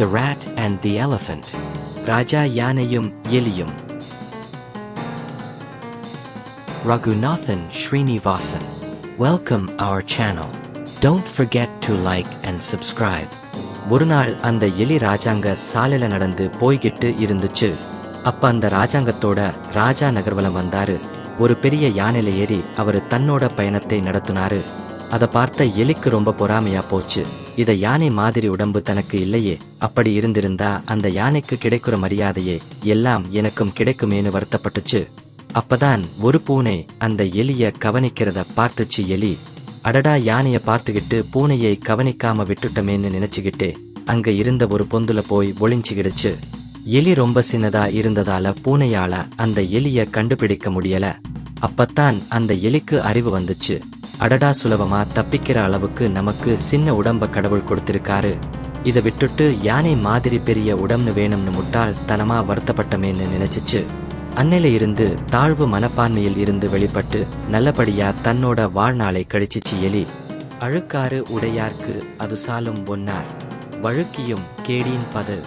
The Rat and the Elephant. ராஜா யானையும் எலியும் Raghunathan Srinivasan. Welcome our channel. Don't forget to like and subscribe. ஒரு நாள் அந்த எலி ராஜாங்க சாலையில் நடந்து போய்கிட்டு இருந்துச்சு. அப்ப அந்த ராஜாங்கத்தோட ராஜா நகர்வலம் வந்தாரு. ஒரு பெரிய யானையில ஏறி அவர் தன்னோட பயணத்தை நடத்தினாரு. அதை பார்த்த எலிக்கு ரொம்ப பொறாமையா போச்சு. இத யானை மாதிரி உடம்பு தனக்கு இல்லையே அப்படி இருந்திருந்தா அந்த யானைக்கு கிடைக்கிற மரியாதையே எல்லாம் எனக்கும் கிடைக்குமேனு வருத்தப்பட்டுச்சு. அப்பதான் ஒரு பூனை அந்த எலிய கவனிக்கிறத பார்த்துச்சு எலி. அடடா யானைய பார்த்துக்கிட்டு பூனையை கவனிக்காம விட்டுட்டமேன்னு நினைச்சுக்கிட்டே அங்க இருந்த ஒரு பொந்துல போய் ஒளிஞ்சுக்கிடுச்சு எலி ரொம்ப சின்னதா இருந்ததால பூனையால அந்த எலிய கண்டுபிடிக்க முடியல. அப்பத்தான் அந்த எலிக்கு அறிவு வந்துச்சு. அடடா சுலபமா தப்பிக்கிற அளவுக்கு நமக்கு சின்ன உடம்ப கடவுள் கொடுத்திருக்காரு. இதை விட்டுட்டு யானை மாதிரி பெரிய உடம்பு வேணும்னு முட்டாள் தனமா வருத்தப்பட்டமேன்னு நினைச்சிச்சு. அன்னையில இருந்து தாழ்வு மனப்பான்மையில் இருந்து வெளிப்பட்டு நல்லபடியா தன்னோட வாழ்நாளை கழிச்சிச்சு எலி. அழுக்காறு உடையார்க்கு அது சாலும் பொன்னார் வழுக்கியும் கேடியின் பது.